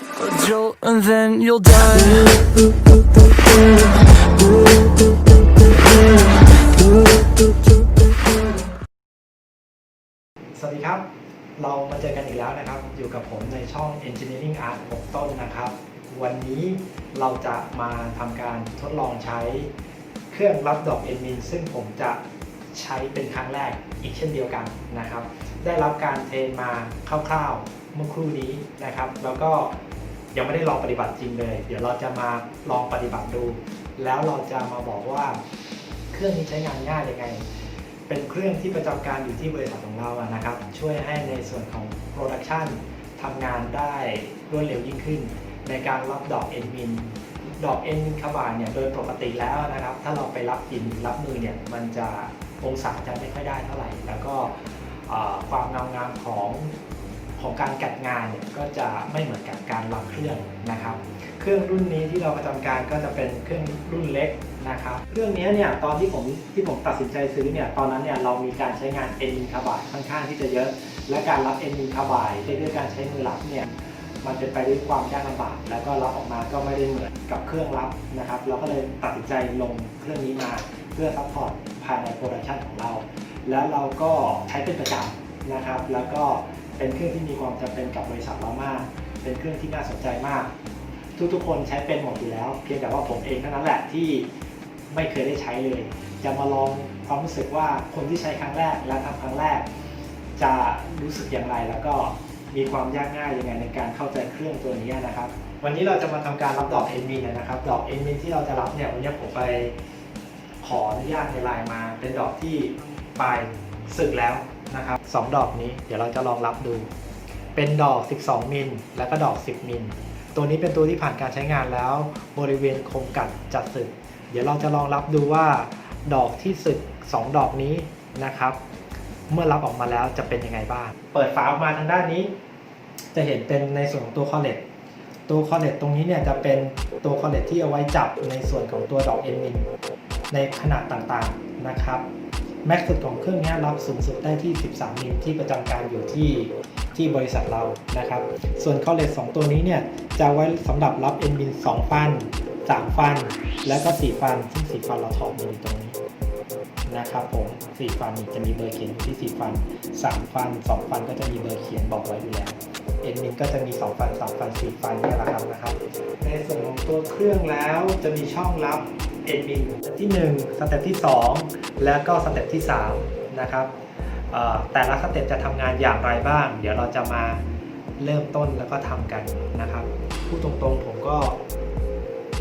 Jolt and then you'll die. สวัสดีครับ เรามาเจอกันอีกแล้วนะครับ อยู่กับผมในช่อง Engineering Art 6 ต้นนะครับ วันนี้เราจะมาทำการทดลองใช้เครื่องรับดอกเอ็นมินซึ่งผมจะใช้เป็นครั้งแรกอีกเช่นเดียวกันนะครับ ได้รับการเทรนมาคร่าวๆเมื่อครู่นี้นะครับ แล้วก็ ยังไม่ได้ลองปฏิบัติจริงเลย เดี๋ยวเราจะมาลองปฏิบัติดู แล้วเราจะมาบอกว่าเครื่องนี้ใช้งานง่ายยังไง เป็นเครื่องที่ประจำการอยู่ที่บริษัทของเราอะนะครับ ช่วยให้ในส่วนของโปรดักชันทำงานได้รวดเร็วยิ่งขึ้น ในการรับดอกเอ็นมินดอกเอ็นมินคาบานเนี่ยโดยปกติแล้วนะครับ ถ้าเราไปรับหินรับมือเนี่ยมันจะองศาจะไม่ค่อยได้เท่าไหร่ แล้วก็ความงางามของ ของการกัดงานเนี่ยก็จะไม่เหมือนกับการรับเครื่องนะครับ เครื่องรุ่นนี้ที่เราประจำการก็จะเป็นเครื่องรุ่นเล็กนะครับ เครื่องนี้เนี่ยตอนที่ผมที่ผมตัดสินใจซื้อเนี่ยตอนนั้นเนี่ยเรามีการใช้งานเอ็นมินคาบายค่อนข้างที่จะเยอะ และการรับเอ็นมินคาบายด้วยการใช้มือรับเนี่ยมันเป็นไปด้วยความยากลำบาก แล้วก็รับออกมาก็ไม่ได้เหมือนกับเครื่องรับนะครับ เราก็เลยตัดสินใจลงเครื่องนี้มาเพื่อซัพพอร์ตภายในโปรดักชันของเรา แล้วเราก็ใช้เป็นประจำนะครับ แล้วก็ เป็นเครื่องที่มีความจำเป็นกับบริษัทเรามาก เป็นเครื่องที่น่าสนใจมาก ทุกๆ คนใช้เป็นหมดอยู่แล้ว เพียงแต่ว่าผมเองเท่านั้นแหละที่ไม่เคยได้ใช้เลย จะมาลองความรู้สึกว่าคนที่ใช้ครั้งแรกและทำครั้งแรก จะรู้สึกอย่างไรแล้วก็มีความยากง่ายยังไงในการเข้าใจเครื่องตัวนี้นะครับ วันนี้เราจะมาทำการรับดอกเอ็นมินนะครับ ดอกเอ็นมินที่เราจะรับเนี่ยวันนี้ผมไปขออนุญาตในไลน์มา เป็นดอกที่ปลายสึกแล้ว นะครับสองดอกนี้เดี๋ยวเราจะลองรับดู เป็นดอก 12 มิล แล้วก็ดอก 10 มิล ตัวนี้เป็นตัวที่ผ่านการใช้งานแล้ว บริเวณคมกัดจัดสึก เดี๋ยวเราจะลองรับดูว่า ดอกที่สึก 2 ดอกนี้นะครับ เมื่อรับออกมาแล้วจะเป็นยังไงบ้าง เปิดฝาออกมาทางด้านนี้ จะเห็นเป็นในส่วนของตัวคอเลตตัวคอเลตตรงนี้เนี่ยจะเป็นตัวคอเลตที่เอาไว้จับในส่วนของตัวดอกเอ็นมินในขนาดต่างๆนะครับ แม็กสุดของเครื่องนี้รับสูงสุดได้ที่ 13มิลที่ประจำการอยู่ที่ที่บริษัทเรานะครับ ส่วนคอลเลต2ตัวนี้เนี่ยจะไว้สำหรับรับเอ็นบิน2ฟัน 3 ฟัน แล้วก็ 4 ฟัน ซึ่ง 4 ฟันเราถอดมาอยู่ตรงนี้นะครับผม 4 ฟันนี่จะมีเบอร์เขียนที่ 4 ฟัน 3 ฟัน 2 ฟันก็จะมีเบอร์เขียนบอกไว้อยู่แล้วเอ็นมินก็จะมี 2 ฟัน 3 ฟัน 4 ฟันนี่แหละครับนะครับ ในส่วนของตัวเครื่องแล้วจะมีช่องรับ เอ็นมินสเต็ปที่ 1 สเต็ปที่ 2 แล้วก็สเต็ปที่ 3 นะครับแต่ละสเต็ปจะทำงานอย่างไรบ้าง เดี๋ยวเราจะมาเริ่มต้นแล้วก็ทำกันนะครับพูดตรงๆผมก็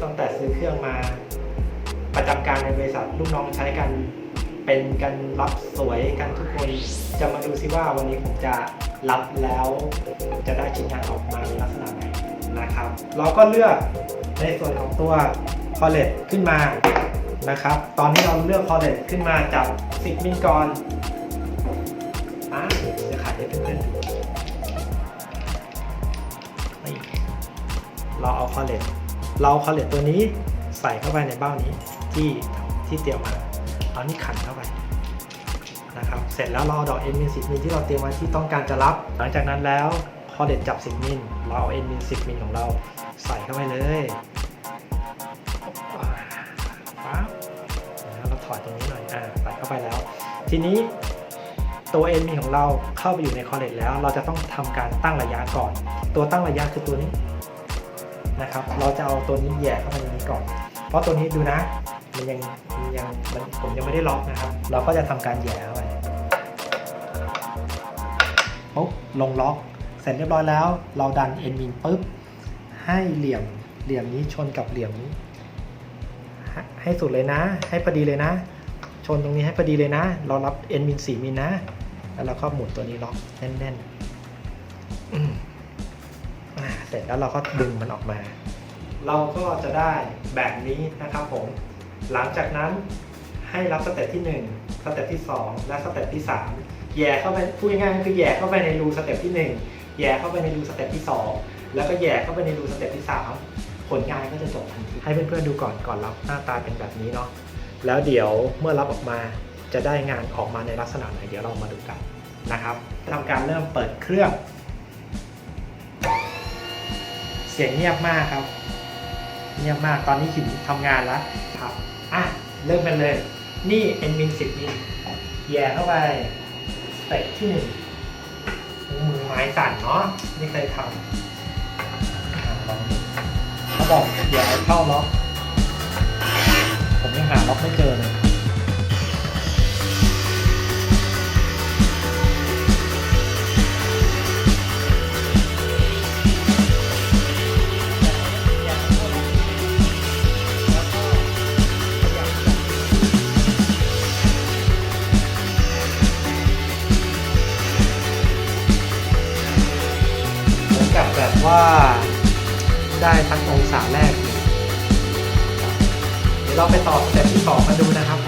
ตั้งแต่ซื้อเครื่องมาประจำการในบริษัทลูกน้องใช้กันเป็นกันรับสวยกันทุกคนจะมาดูซิว่าวันนี้ผมจะรับแล้วจะได้ชิ้นงานออกมาในลักษณะไหนนะครับ เราก็เลือกในส่วนของตัว คอลเลตขึ้นมานะครับ ตอนนี้เราเลือกคอลเลตขึ้นมาจาก10มิลก่อนอะจะขายให้เพื่อนๆดูนี่เราเอาคอลเลตเราเอาคอลเลตตัวนี้ใส่เข้าไปในเบ้านี้ที่ที่เตรียมมาเอานี่ขันเข้าไปนะครับเสร็จแล้วเราเอาดอกเอ็นมิน10มิลที่เราเตรียมไว้ที่ต้องการจะรับ หลังจากนั้นแล้วพอเด็ดจับ10มิลเราเอาเอ็นมิน10มิลของเราใส่เข้าไปเลย อดตรงนี้หน่อยอ่าใส่เข้าไปแล้ว ทีนี้ตัวเอ็นมินของเราเข้าไปอยู่ในคอเลตแล้ว เราจะต้องทำการตั้งระยะก่อน ตัวตั้งระยะคือตัวนี้นะครับ เราจะเอาตัวนี้แย่เข้าไปในนี้ก่อน เพราะตัวนี้ดูนะ มันยังมันยังมันผมยังไม่ได้ล็อกนะครับ เราก็จะทำการแย่เข้าไปปุ๊บลงล็อก เสร็จเรียบร้อยแล้ว เราดันเอ็นมินปุ๊บให้เหลี่ยมเหลี่ยมนี้ชนกับเหลี่ยมนี้ ให้สุดเลยนะ ให้พอดีเลยนะ ชนตรงนี้ให้พอดีเลยนะ เรารับเอ็นมินสี่มิลนะ แล้วเราก็หมุนตัวนี้ล็อกแน่นๆเสร็จแล้วเราก็ดึงมันออกมา เราก็จะได้แบบนี้นะครับผม หลังจากนั้นให้รับสเต็ปที่ 1 สเต็ปที่ 2 และสเต็ปที่ 3 แย่เข้าไปพูดง่ายๆคือแย่เข้าไปในรูสเต็ปที่ 1 แย่เข้าไปในรูสเต็ปที่ 2 แล้วก็แย่เข้าไปในรูสเต็ปที่ 3 ผลงานก็จะจบทันทีให้เพื่อนๆดูก่อนก่อนรับหน้าตาเป็นแบบนี้เนาะแล้วเดี๋ยวเมื่อรับออกมาจะได้งานออกมาในลักษณะไหนเดี๋ยวเรามาดูกันนะครับทำการเริ่มเปิดเครื่องสสียงเงียบมากครับ เงียบมากตอนนี้หินทำงานแล้วครับอะเริ่มกันเลย นี่ n min 10มิลแย่เข้าไปสเต็ปที่หนึ่งมือไม้สั่นเนาะไม่เคยทำอะลองดู เขาบอกอย่าให้เข้าล็อก ผมยังหาล็อกไม่เจอเลยเหมือนกับแบบว่า ได้ทั้งองศาแรกอยู่เดี๋ยวเราไปต่อสเต็ปที่สองมาดูนะครับ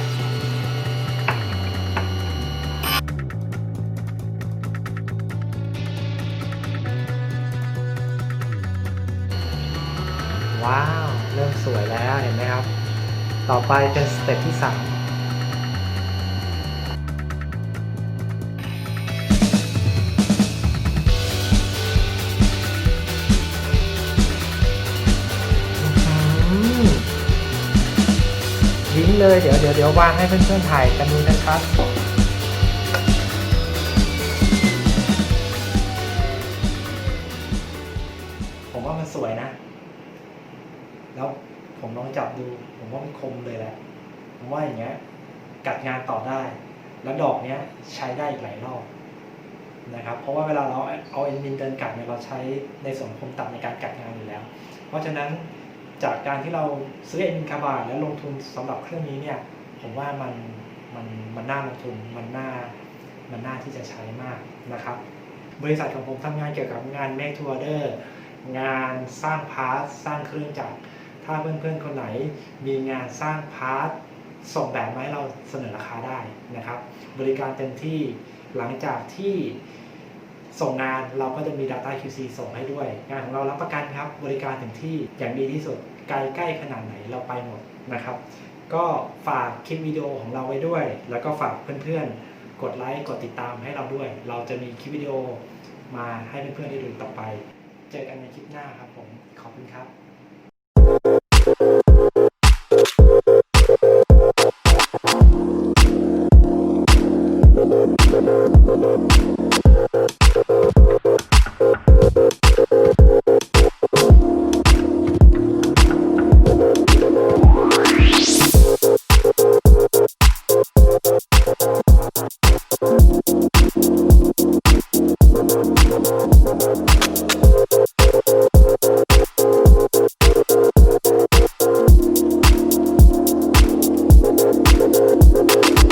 ว้าว เริ่มสวยแล้วเห็นไหมครับ ต่อไปเป็นสเต็ปที่สาม เลยเดี๋ยวเดี๋ยวเดี๋ยววางให้เพื่อนๆถ่ายกันดูนะครับ ผมว่ามันสวยนะ แล้วผมลองจับดู ผมว่ามันคมเลยแหละผมว่าอย่างเงี้ย กัดงานต่อได้ แล้วดอกเนี้ยใช้ได้อีกหลายรอบนะครับ เพราะว่าเวลาเราเอาเอ็นมินเดินกัดเนี่ยเราใช้ในส่วนคมตัดในการกัดงานอยู่แล้ว เพราะฉะนั้น จากการที่เราซื้อเอ็นคาบาแล้วลงทุนสำหรับเครื่องนี้เนี่ยผมว่ามันมันมันน่าลงทุนมันน่ามันน่าที่จะใช้มากนะครับ บริษัทของผมทำงานเกี่ยวกับงาน make to order งานสร้างพาร์ทสร้างเครื่องจักรถ้าเพื่อนๆคนไหนมีงานสร้างพาร์ทส่งแบบมาให้เราเสนอราคาได้นะครับ บริการเต็มที่หลังจากที่ส่งงานเราก็จะมี Data QC ส่งให้ด้วย งานของเรารับประกันครับ บริการถึงที่อย่างดีที่สุด ไกลใกล้ขนาดไหนเราไปหมดนะครับ ก็ฝากคลิปวิดีโอของเราไว้ด้วย แล้วก็ฝากเพื่อนๆ กดไลค์กดติดตามให้เราด้วย เราจะมีคลิปวิดีโอมาให้เพื่อนๆได้ดูต่อไป เจอกันในคลิปหน้าครับผมขอบคุณครับ